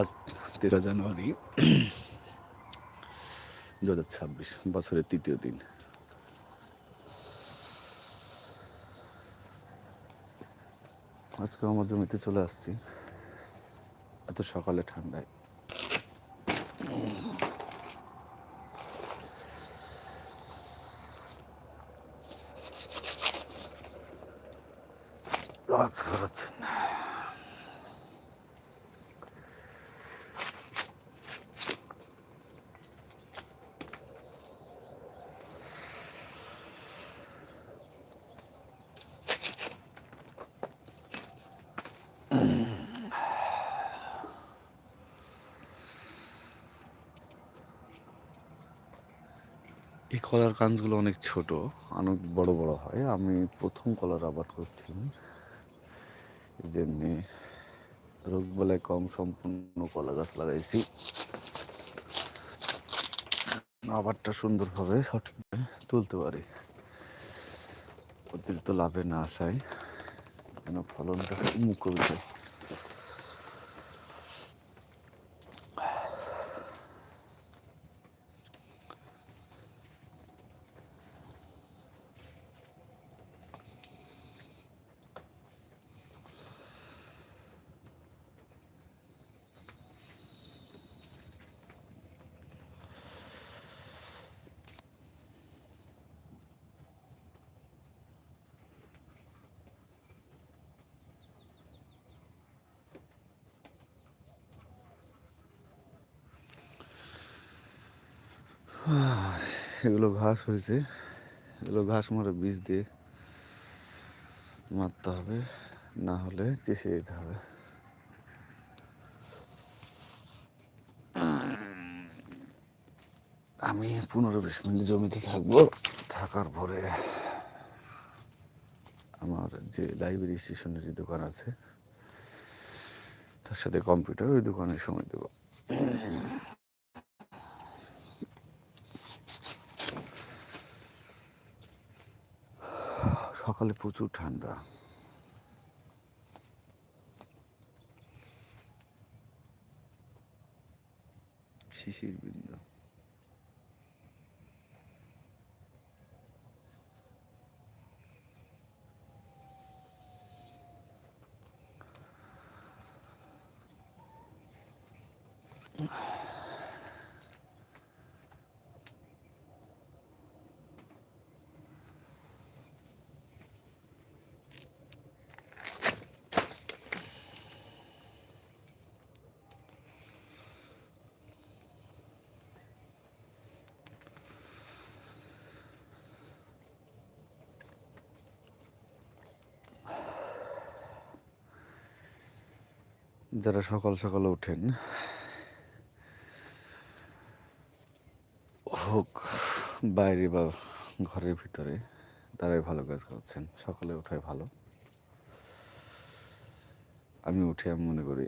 আজ তেসরা জানুয়ারি দু হাজার ছাব্বিশ, বছরের তৃতীয় দিন। আজকে আমার জমিতে চলে আসছি। এত সকালে ঠান্ডায়। লজ করাচ্ছেন এই কলার কাঁচগুলো অনেক ছোট, অনেক বড় বড় হয়। আমি প্রথম কলার আবাদ করছি এই জন্যে রোগ বলে কম সম্পূর্ণ কলা গাছ লাগাইছি। আবারটা সুন্দরভাবে সঠিকভাবে তুলতে পারি। অতিরিক্ত লাভে না আসায় যেন ফলনটা মুখ করে এগুলো ঘাস হয়েছে। এগুলো ঘাস মারা বীজ দিয়ে মারতে হবে, না হলে চেষে যেতে হবে। আমি পনেরো বিশ মিনিট জমিতে থাকব। থাকার পরে আমার যে লাইব্রেরি স্টেশনারি দোকান আছে, তার সাথে কম্পিউটার ওই দোকানে সময় দেবো। সকালে প্রচুর ঠান্ডা। শিশির বিন্দু। যারা সকাল সকাল ওঠেন হোক বাইরে বা ঘরের ভিতরে, তারাই ভালো কাজ করছেন। সকালে ওঠাই ভালো। আমি উঠে আমি মনে করি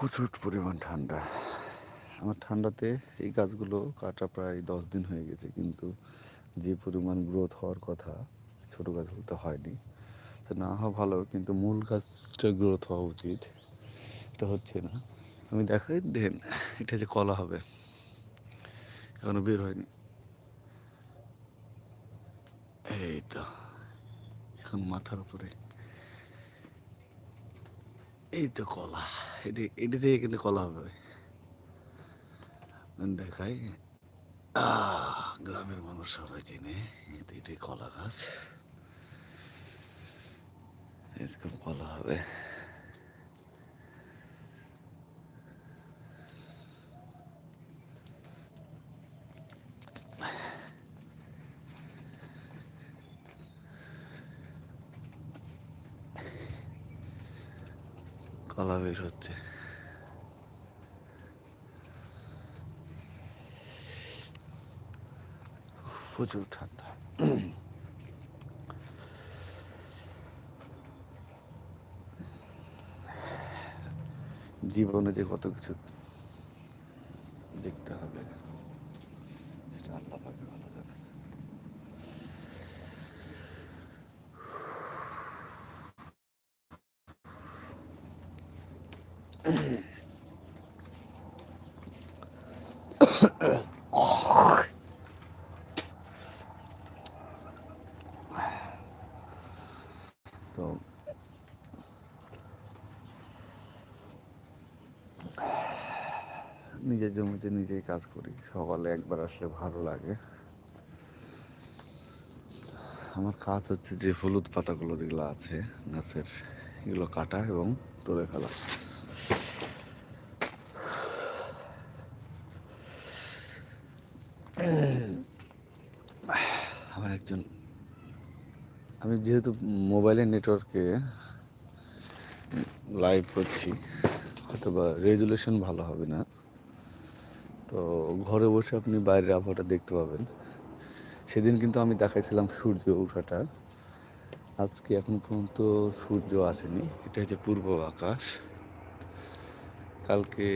প্রচুর পরিমাণ ঠান্ডা। আমার ঠান্ডাতে এই গাছগুলো কাটা প্রায় দশ দিন হয়ে গেছে, কিন্তু যে পরিমাণ গ্রোথ হওয়ার কথা ছোট গাছগুলোতে হয়নি। তো না হওয়া ভালো, কিন্তু মূল গাছটা গ্রোথ হওয়া উচিত। এটা হচ্ছে না। আমি দেখাই, দেন এটা যে কলা হবে, এখনও বের হয়নি। এই তো, এখন মাথার উপরে। এই তো কলা। এটি এটি থেকে কিন্তু কলা হবে। দেখাই। গ্রামের মানুষ সবাই চিনে, এটি এটি কলা গাছ। এরকম কলা হবে। প্রচুর ঠান্ডা। জীবনে যে কত কিছু দেখতে নিজের জমিতে নিজেই কাজ করি। সকালে একবার আসলে ভালো লাগে। আমার কাজ হচ্ছে যে হলুদ পাতাগুলো যেগুলো আছে, গাছের, এগুলো কাটা এবং তুলে ফেলা। আমার একজন, আমি যেহেতু মোবাইলের নেটওয়ার্কে লাইভ করছি হয়তো বা রেজুলেশন ভালো হবে না। তো ঘরে বসে আপনি বাইরের আবহাওয়াটা দেখতে পাবেন। সেদিন কিন্তু আমি দেখাইছিলাম সূর্য উঠাটা। আজকে এখন পর্যন্ত সূর্য আসেনি। এটা হচ্ছে পূর্ব আকাশ। কালকে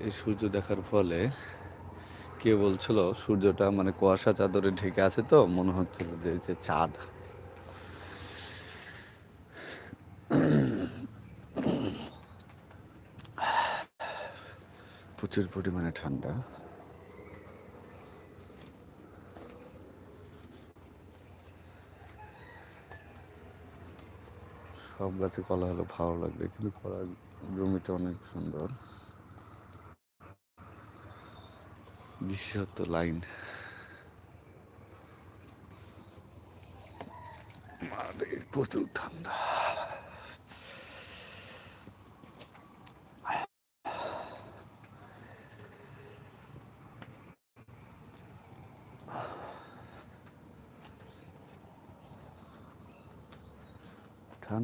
এই সূর্য দেখার ফলে কে বলছিল সূর্যটা মানে কুয়াশা চাদরে ঢেকে আছে তো, মনে হচ্ছিল যে চাঁদ। প্রচুর পরিমাণে ঠান্ডা। সব গাছে কলা হলে ভালো লাগবে, কিন্তু কলার জমিটা অনেক সুন্দর। বিশেষত লাইন। প্রচুর ঠান্ডা।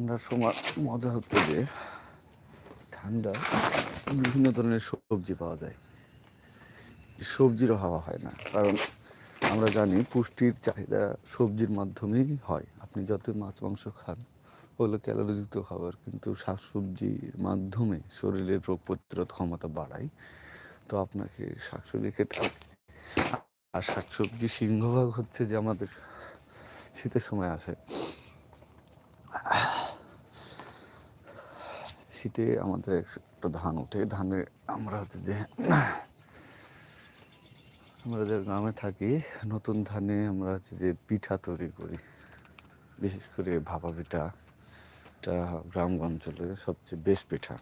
ঠান্ডার সময় মজা হচ্ছে যে ঠান্ডা বিভিন্ন ধরনের সবজি পাওয়া যায়। সবজির হাওয়া হয় না, কারণ আমরা জানি পুষ্টির চাহিদা সবজির মাধ্যমেই হয়। আপনি যত মাছ, মাংস খান ওগুলো ক্যালোরিযুক্ত খাবার, কিন্তু শাকসবজির মাধ্যমে শরীরের রোগ প্রতিরোধ ক্ষমতা বাড়ায়, তো আপনাকে শাকসবজি খেতে হবে। আর শাকসবজি সিংহভাগ হচ্ছে যে আমাদের শীতের সময় আসে। শীতে আমাদের একটা ধান ওঠে। ধানে আমরা হচ্ছে যে আমরা যে গ্রামে থাকি, নতুন ধানে আমরা হচ্ছে যে পিঠা তৈরি করি। বিশেষ করে ভাপা পিঠা, এটা গ্রাম অঞ্চলে সবচেয়ে বেস্ট পিঠা।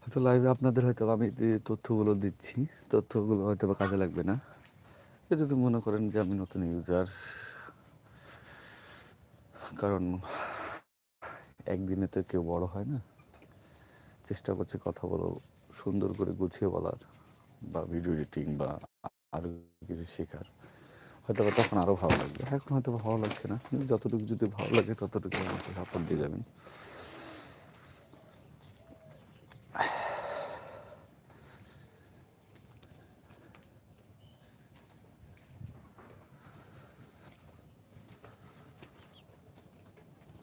হয়তো লাইভে আপনাদের হয়তো আমি যে তথ্যগুলো দিচ্ছি, তথ্যগুলো হয়তো কাজে লাগবে না। যদি মনে করেন যে আমি নতুন ইউজার কারণ একদিনে তো কেউ বড় হয় না, চেষ্টা করছে কথা বলো, সুন্দর করে গুছিয়ে বলার বা ভিডিও এডিটিং বা আরও কিছু শেখার। হয়তো বা তখন আরও ভালো লাগবে। এখন হয়তো ভালো লাগছে না, কিন্তু যতটুকু যদি ভালো লাগে ততটুকু আমাকে সাপোর্ট দিয়ে যাবেন।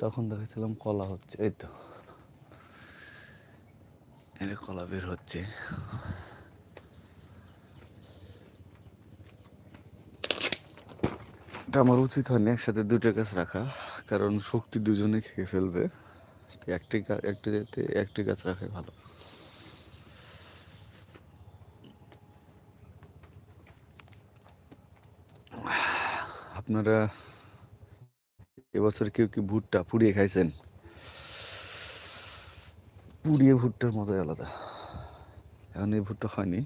তখন দেখেছিলাম কলা হচ্ছে, এই তো। এর কলা বের হচ্ছে। এটা আমার উচিত হয়নি একসাথে দুটো গাছ রাখা, কারণ শক্তি দুজনে খেয়ে ফেলবে। একটি একটি একটি গাছ রাখাই ভালো। আপনারা এবছর কেউ কি ভুট্টা পুড়িয়ে খাইছেন? পুড়িয়ে ভুট্টার মজাই আলাদা। এখন এই ভুট্টা হয়নি,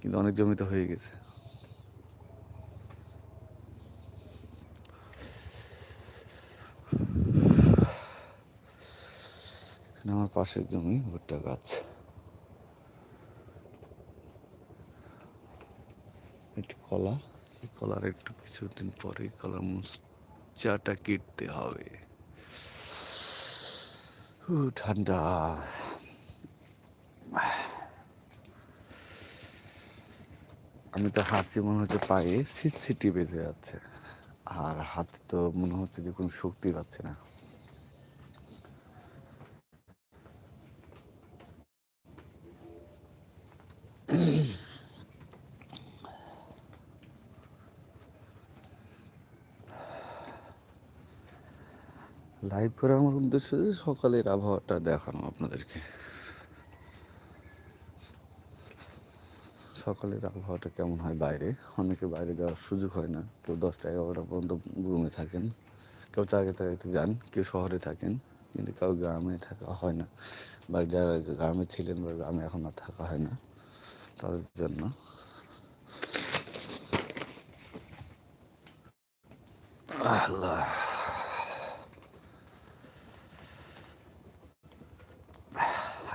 কিন্তু অনেক জমিতে হয়ে গেছে। আমার পাশের জমি ভুট্টা গাছ। একটু কলা কলার একটু কিছুদিন পরে কলার মুচাটা কেটতে হবে। ঠান্ডা। আমি তো হাঁটছি মনে হচ্ছে পায়ে সিট সিটি বেঁধে যাচ্ছে। আর হাতে তো মনে হচ্ছে যে কোনো শক্তি পাচ্ছে না। লাইভ করে আমার উদ্দেশ্য যে সকালের আবহাওয়াটা দেখানো আপনাদেরকে। সকালের আবহাওয়াটা কেমন হয় বাইরে? অনেকে বাইরে যাওয়ার সুযোগ হয় না। কেউ দশটা এগারোটা পর্যন্ত রুমে থাকেন। কেউ চাকরি চাকরিতে যান, কেউ শহরে থাকেন, কিন্তু কেউ গ্রামে থাকা হয় না। বা যারা গ্রামে ছিলেন বা গ্রামে এখন আর থাকা হয় না, তাদের জন্য। আল্লাহ।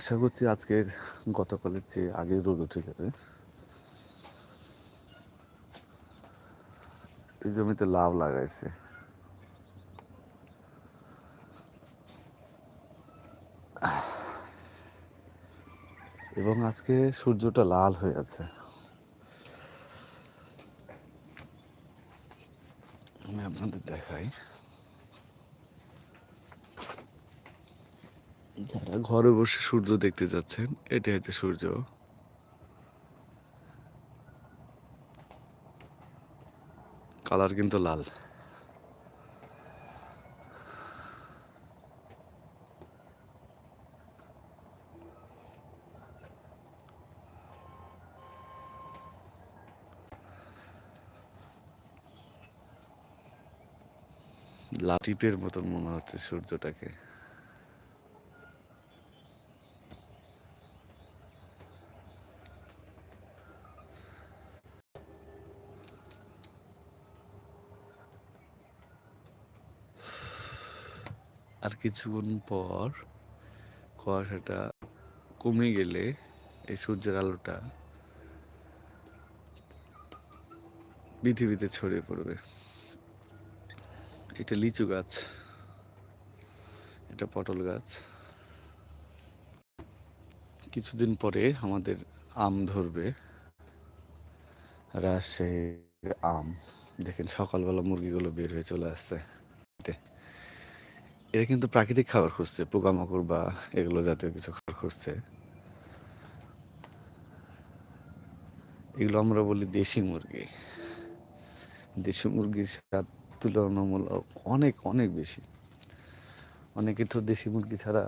আশা করছি আজকের গতকালের চেয়ে আগে রোদ উঠে যাবে এই জমিতে লাভ লাগাইছে। এবং আজকে সূর্যটা লাল হয়ে আছে। আমি আপনাদের দেখাই। যারা ঘরে বসে সূর্য দেখতে যাচ্ছেন এটা হচ্ছে সূর্য। কালার কিন্তু লাল। লাটিপের মতন মনে হচ্ছে সূর্যটাকে। কিছুক্ষণ পর কুয়াশাটা কমে গেলে এই সূর্যের আলোটা পৃথিবীতে ছড়িয়ে পড়বে। এটা লিচু গাছ। এটা পটল গাছ। কিছুদিন পরে আমাদের আম ধরবে। রাজশাহীর আম। দেখেন সকালবেলা মুরগিগুলো বের হয়ে চলে আসছে। এরা কিন্তু প্রাকৃতিক খাবার খুঁজছে, পোকামাকড় বা এগুলো জাতীয় কিছু খাবার খুঁজছে। এগুলো আমরা বলি দেশি মুরগি। দেশি মুরগির স্বাদ তুলনামূলক অনেক অনেক বেশি। অনেকে তো দেশি মুরগি ছাড়া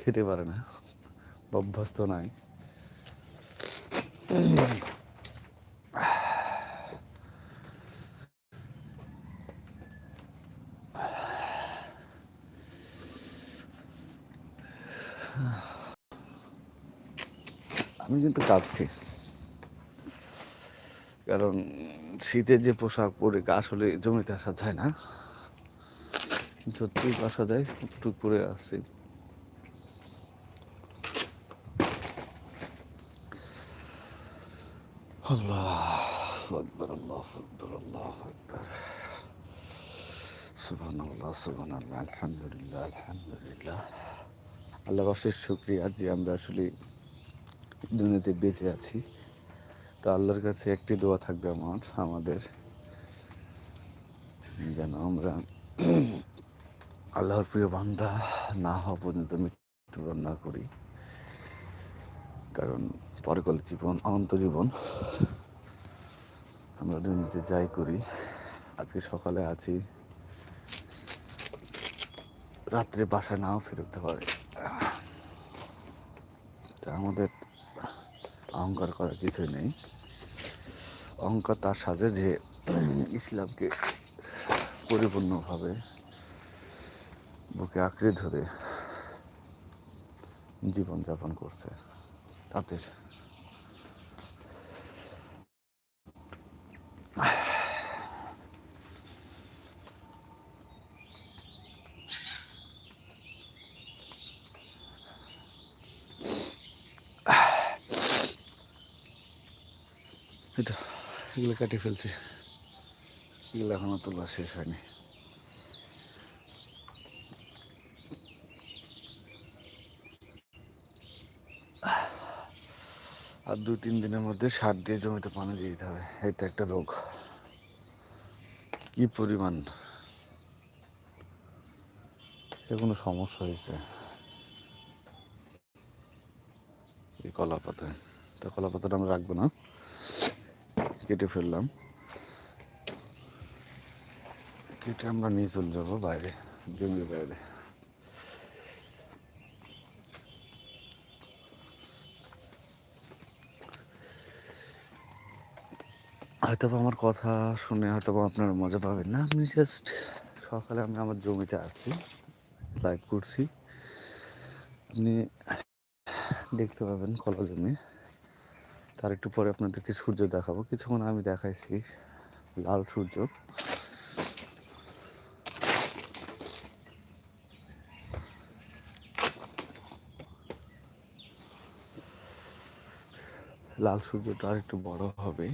খেতে পারে না, অভ্যস্ত নাই আমি কিন্তু কাঁদছি। কারণ শীতের যে পোশাক পরে আসলে জমিতে আসা যায় না। যতটুক আসা যায় ততটুক পরে আসছি। আল্লাহ আকবর আল্লাহ আকবর, আল্লাহ আল্লাহ সুবহান আল্লাহ আলহামদুলিল্লাহ আলহামদুলিল্লাহ। আল্লাহ শুক্রিয়া যে আমরা আসলে দুনিয়াতে বেঁচে আছি। তো আল্লাহর কাছে একটি দোয়া থাকবে আমার, আমাদের। যেন আমরা আল্লাহর প্রিয় বান্ধা না হওয়া পর্যন্ত মৃত্যুবরণ না করি। কারণ পরকল জীবন, অনন্ত জীবন আমরা দুর্নীতি যাই করি। আজকে সকালে আছি। রাত্রে বাসায় নাও ফেরতে পারে তা আমাদের অহংকার করার কিছুই নেই। অহংকার তার সাথে যে ইসলামকে পরিপূর্ণভাবে বুকে আঁকড়ে ধরে জীবনযাপন করছে, তাদের এটা এগুলো কাটে ফেলছে। এগুলো এখনও তোলা শেষ হয়নি। আর দু তিন দিনের মধ্যে সার দিয়ে জমিতে পানি দিয়ে দিতে হবে। তো একটা রোগ। কি পরিমাণ? সে কোনো সমস্যা হয়েছে এই কলা পাতায় তা কলা পাতাটা আমরা রাখব না কেটে ফেললাম। কেটে আমরা নিয়ে চলে যাব বাইরে, জমির বাইরে। হয়তো আমার কথা শুনে হয়তো আপনারা মজা পাবেন না। আমি জাস্ট সকালে আমি আমার জমিতে আসছি লাইভ করছি। আপনি দেখতে পাবেন কলা জমি। তার একটু পরে আপনাদেরকে সূর্য দেখাবো। কিছুক্ষণ আমি দেখাইছি, লাল সূর্য। লাল সূর্যটা আর একটু বড় হবে,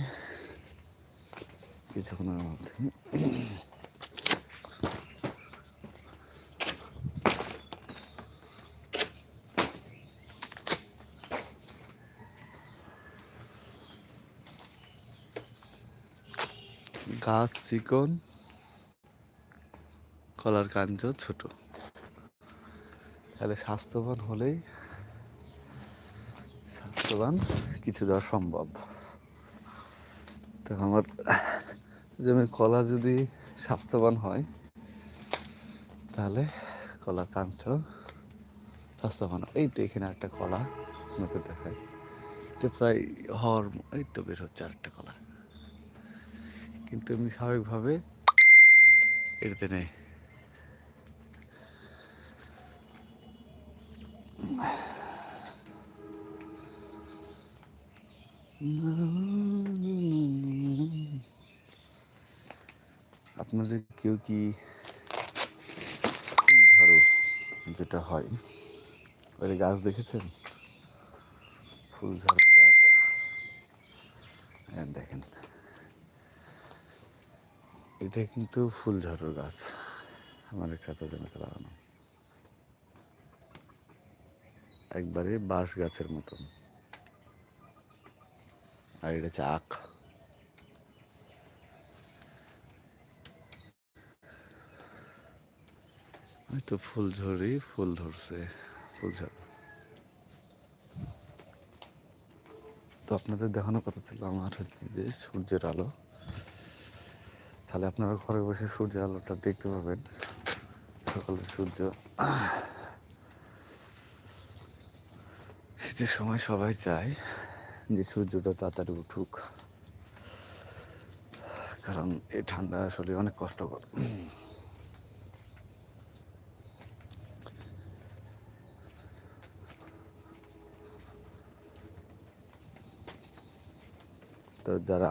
কিছুক্ষণের মধ্যে। গাছ চিকন কলার কাঞ্চ ছোট। তাহলে স্বাস্থ্যবান হলেই স্বাস্থ্যবান কিছু দেওয়া সম্ভব। তো আমার যেমন কলা যদি স্বাস্থ্যবান হয়, তাহলে কলার কাঞ্চ স্বাস্থ্যবান। এই তো এখানে একটা কলা আপনাকে দেখায় এটা প্রায় হওয়ার এই তো বের হচ্ছে আরেকটা কলা। কিন্তু এমনি স্বাভাবিকভাবে এটাতে নেই। আপনাদের কেউ কি ঝাড়ু যেটা হয়, ওই গাছ দেখেছেন? ফুল ঝাড়ু গাছ। হ্যাঁ দেখেন। এটা কিন্তু ফুল ঝাড়ুর গাছ। আমার এক চাচা জমিতে লাগানো। একবারে বাঁশ গাছের মতন। আর এটা হচ্ছে আখ। হয়তো ফুল ঝরি ফুল ধরছে, ফুল ঝাড়ু। তো আপনাদের দেখানোর কথা ছিল আমার হচ্ছে যে সূর্যের আলো। তাহলে আপনারা ঘরে বসে সূর্য আলোটা দেখতে পাবেন। সকালের সূর্য। শীতের সময় সবাই চায় যে সূর্যটা তাড়াতাড়ি উঠুক। কারণ এই ঠান্ডা আসলে অনেক কষ্টকর। তো যারা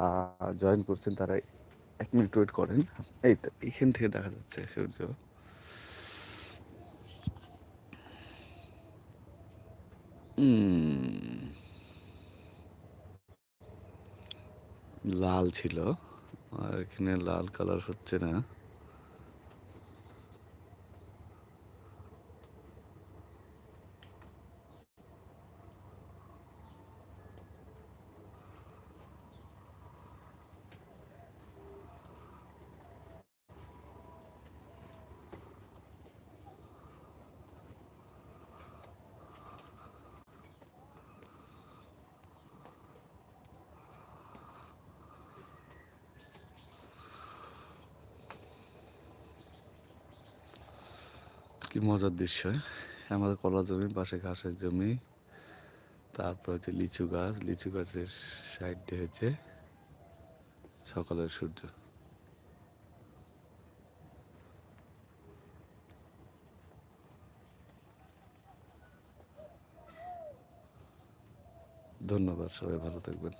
জয়েন করছেন তারা এক মিনিট ওয়েট করেন। এই তো, এখান থেকে দেখা যাচ্ছে সূর্য। লাল ছিল, আর এখানে লাল কালার হচ্ছে না। কি মজার দৃশ্য? আমাদের কলা জমি, পাশে ঘাসের জমি, তারপর হচ্ছে লিচু গাছ। লিচু গাছের সাইড দিয়ে হচ্ছে সকালের সূর্য। ধন্যবাদ, সবাই ভালো থাকবেন।